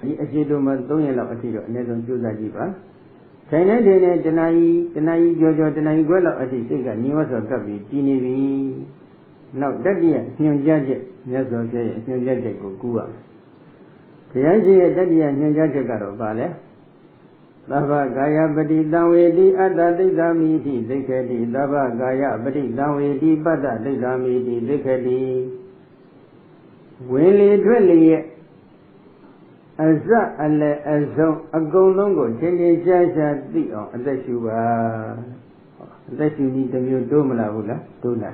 ဒီအရှိတုမှာ3ရက်လောက်အထိတော့အနည်းဆုံးကြိုးစားကြည့်ပါထိုင်နေတယ်နဲ့တဏှာကြီးတဏှာကြီးကြောကြောတဏှာကြီးခွဲလောက်အထိစိတ်ကညီဝတ်စွာကပ်ပြီးတည်နေပြီနောက်တတိယညွန်ကြားချက်မြတ်စွာဘုရားရဲ့ညွန်ကြားချက်ကိုကူးရမယ်ဘုရားရှိခိုးတတိယညွန်ကြားချက်ကတော့ဗာလဲသဗ္ဗကာယပတိတံဝေတိအတ္တသိက္ခာမိတိသိက္ခတိသဗ္ဗကာယပတိတံဝေတိပတ္တသိက္ခာမိတိသိက္ခတိဝင်လေထွက်လေရဲ့ အစအလယ်အဆုံးအကုန်လုံးကိုသင်္ကေရှားရှားသိအောင်အသက်ရှူပါအသက်ရှူပြီးတစ်မျိုးတိုးမလားဘူးလားတိုးလာ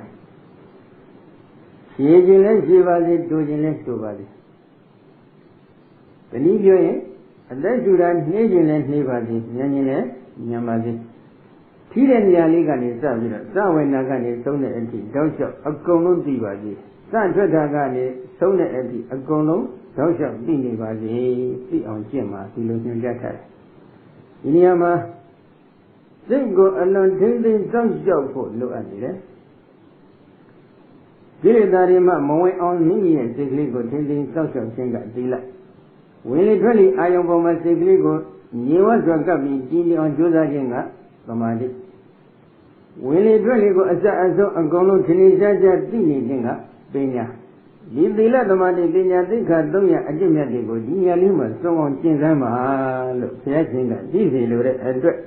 ရှည်ခြင်းလဲရှည်ပါစေတိုးခြင်းလဲတိုးပါစေတနည်းပြောရင်အသက်ရှူတာနှေးခြင်းလဲနှေးပါစေညံ့ခြင်းလဲညံ့ပါစေထီးတဲ့နေရာလေးကနေစပြီးတော့စဝေနာကနေသုံးတဲ့အထိတောက်လျှောက်အကုန်လုံးသိပါစေ စထွက်တာကနေသုံးတဲ့အထိအကုန်လုံးတောက်လျှောက်သိနေပါစေသိအောင်ကျင့်ပါဒီလိုညွှန်ကြားထားတယ်ဒီနေရာမှာစိတ်ကိုအလွန်ထိမ့်သိမ့်စောင့်ရှောက်ဖို့လိုအပ်နေတယ်ဒီလေသာတွေမှမဝင်အောင်မိမိရဲ့စိတ်ကလေးကိုထိမ့်သိမ့်စောင့်ရှောက်ခြင်းကဒီလိုက်ဝင်လေထွက်လေအာယုံပေါ်မှာစိတ်ကလေးကိုညင်ဝတ်စွာကပ်ပြီးကြည်လင်အောင်ကြိုးစားခြင်းကသမာဓိဝင်လေထွက်လေကိုအစအဆုံးအကုန်လုံးထင်ရှားရှားသိနေခြင်းက ပညာဒီသီလသမာဓိပညာသိက္ခာ၃ရအကျင့်မြတ်တွေကိုဒီညာလေးမှာစုံအောင်ကျင့်စမ်းပါလို့ဘုရားရှင်ကကြည့်စီလိုတဲ့အတွက်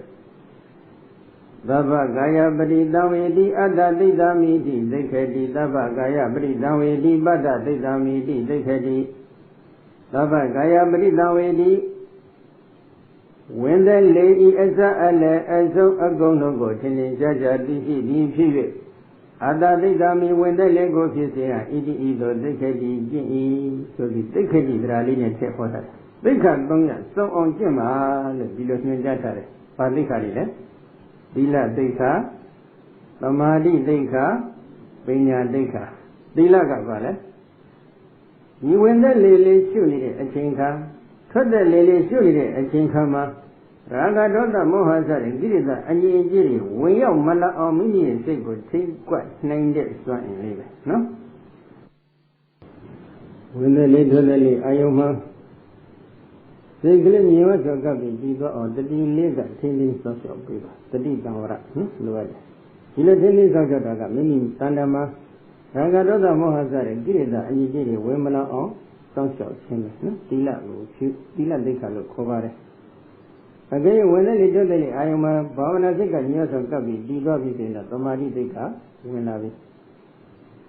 သဗ္ဗကာယပရိတံဝေတိအတ္တသိတ္တမိတိသိခတိသဗ္ဗကာယပရိတံဝေတိပတ္တသိတ္တမိတိသိခတိသဗ္ဗကာယပရိတံဝေတိဝင်တဲ့လေဤအစအလည်းအဆုံးအကုန်လုံးကိုထင်ထင်ရှားရှားသိရှိပြီးဖြစ်၍ အတ္တသိတ္တမိဝင်တဲ့လေကိုဖြစ်စေရဣတိဤသို့သိခတိကျင့်ဤဆိုပြီးသိခတိတရားလေးနဲ့ထည့်ဟောတာသိခသုံးရစုံအောင်ကျင့်ပါလို့ဒီလိုညွှန်ကြားထားတယ်။ဘာသိခလေးလဲ။သီလသိခသမာဓိသိခပညာသိခသီလကဘာလဲ။ဒီဝင်တဲ့လေလေးရှုနေတဲ့အချိန်ခါထွက်တဲ့လေလေးရှုနေတဲ့အချိန်ခါမှာ ရာဂဒေါသမောဟစတဲ့ကိရိတာအငြိအကျေးတွေဝင်ရောက်မလာအောင်မိမိရဲ့စိတ်ကိုထိကွက်နိုင်တဲ့စွမ်းအင်လေးပဲနော်ဝင်တဲ့လေးထွက်တဲ့လေးအာယုံမှာစိတ်ကလေးမြင်ဝတ်ဆိုကပ်ပြီးပြီးတော့အောင်တတိလေးကထင်းထင်းဆော့ဆော့ပြီးပါတတိတံဝရဟင်လိုရတယ်ဒီလိုထင်းထင်းဆော့ဆော့တာကမိမိတန်တမှာရာဂဒေါသမောဟစတဲ့ကိရိတာအငြိအကျေးတွေဝင်မလာအောင်စောင့်ရှောက်ခြင်းပဲနော်သီလကိုဖြူသီလဒိဋ္ဌာလို့ခေါ်ပါတယ် အကယ်ဝင်တဲ့လေတွတ်တဲ့လေအာယုံမှာဘာဝနာစိတ်ကညှောဆောင်ကပ်ပြီးတည်သွားပြီဆိုရင်တော့သမာဓိစိတ်ကဝင်လာပြီ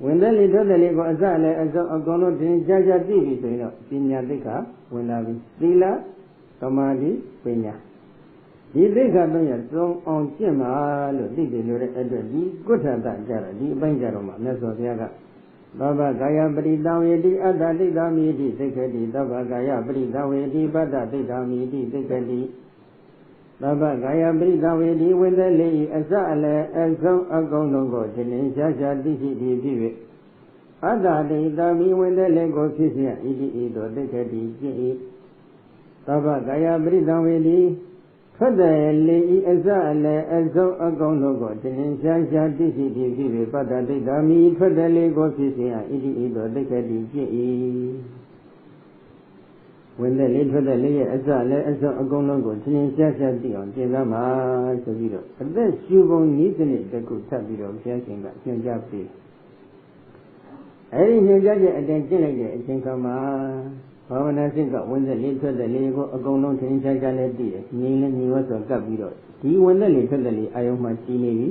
ဝင်တဲ့လေတွတ်တဲ့လေကိုအစလည်းအစုံအကုန်လုံးသင်ကြားကြားသိပြီဆိုရင်တော့ပညာစိတ်ကဝင်လာပြီသီလသမာဓိပညာဒီသိက္ခာသုံးရသုံးအောင်ကျင့်ပါလို့သိတယ်လို့တဲ့အတွက်ဒီကုဋ္ဌတကြတော့ဒီအပိုင်းကြတော့မှမြတ်စွာဘုရားကသဗ္ဗကာယပရိတံဝေတိအတ္တတိတ္တမိတိသိက္ခတိသဗ္ဗကာယပရိတံဝေတိပတ္တတိတ္တမိတိသိက္ခတိ သဗ္ဗကာယပရိသဝေဒီဝိသလေအစအလယ်အဆုံးအကုန်လုံးကိုရှင်လင်းရှားရှားသိရှိပြီးဖြစ်၍အတ္တတေသာမိဝိသလေကိုဖြစ်ဖြစ်ဤတိဤသို့သိခဲ့ပြီးဖြစ်၏သဗ္ဗကာယပရိသဝေဒီထွက်တဲ့လေဤအစအလယ်အဆုံးအကုန်လုံးကိုရှင်လင်းရှားရှားသိရှိပြီးဖြစ်၍ပတ္တတေသာမိထွက်တဲ့လေကိုဖြစ်ဖြစ်ဤတိဤသို့သိခဲ့ပြီးဖြစ်၏ ဝင်တဲ့လေးထွက်တဲ့လေးရဲ့အစလည်းအစုံအကုန်လုံးကိုသင်ရှားရှားသိအောင်ကျင့်သားမှာဆိုပြီးတော့အသက်ရှူပုံနည်းစနစ်တစ်ခုထပ်ပြီးတော့ဘုရားရှင်ကညွှန်ကြားပေးအဲဒီညွှန်ကြားချက်အတိုင်းကျင့်လိုက်တဲ့အချိန်ခါမှာဘာဝနာစိတ်ကဝင်တဲ့လေးထွက်တဲ့လေးကိုအကုန်လုံးသင်ရှားရှားလည်းသိတယ်ငြိမ်လည်းညီဝတ်ဆိုကပ်ပြီးတော့ဒီဝင်တဲ့လေးထွက်တဲ့လေးအာယုံမှာတည်နေပြီ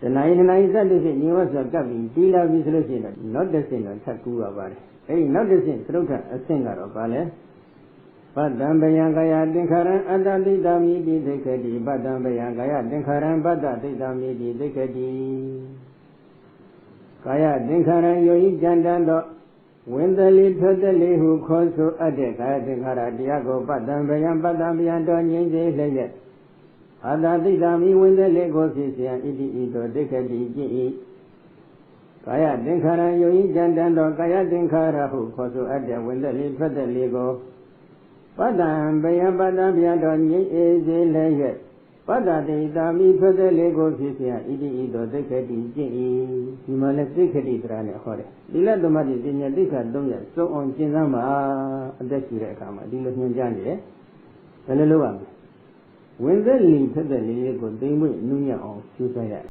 တဏှာယတဏှာယစတဲ့ဖြင့်ညီဝတ်ဆိုကပ်ပြီးတည်လာပြီဆိုလို့ရှိရင်တော့နောက်တစ်ဆင့်တော့ထပ်ကူရပါတယ်အဲဒီနောက်တစ်ဆင့်သရုပ်ထအဆင့်ကတော့ဗာလဲပတ္တံဘယံကာယသင်္ခါရံအတ္တတိတမိတိသိက္ခတိပတ္တံဘယံကာယသင်္ခါရံပတ္တတိတမိတိသိက္ခတိကာယသင်္ခါရံယောဤကြံတန်သောဝင်တလီထွက်တလီဟုခေါ်ဆိုအပ်တဲ့ကာယသင်္ခါရတရားကိုပတ္တံဘယံပတ္တံဘယံတော်ငြိမ့်စေလျက် အာတသိတမိဝင်တဲ့လက်ကိုဖြစ်စေဣတိဤတော်ဒိဋ္ဌတိကြည့်၏ကာယသင်္ခါရယုံဤကြံတန်တော်ကာယသင်္ခါရဟုခေါ်ဆိုအပ်တဲ့ဝင်တဲ့လေထွက်တဲ့လေကိုပတ္တံဘယပတ္တဗျာတော်ငြိအေစေလည်းရဲ့ပတ္တတိတာမိထွက်တဲ့လေကိုဖြစ်စေဣတိဤတော်ဒိဋ္ဌတိကြည့်၏ဒီမှာလဲဒိဋ္ဌတိဆိုတာနဲ့ဟောတယ်ဒီလက်သမတိပညာဒိဋ္ဌသုံးရစုံအောင်ကျင့်သမ်းပါအသက်ရှိတဲ့အခါမှာဒီလိုညွှန်ကြားနေတယ်ဘယ်လိုလုပ်ရမလဲ ဝင်သက်လီဖက်သက်လေးကိုသိမ့်ွင့်နှူးညံ့အောင်ကြိုးစားရ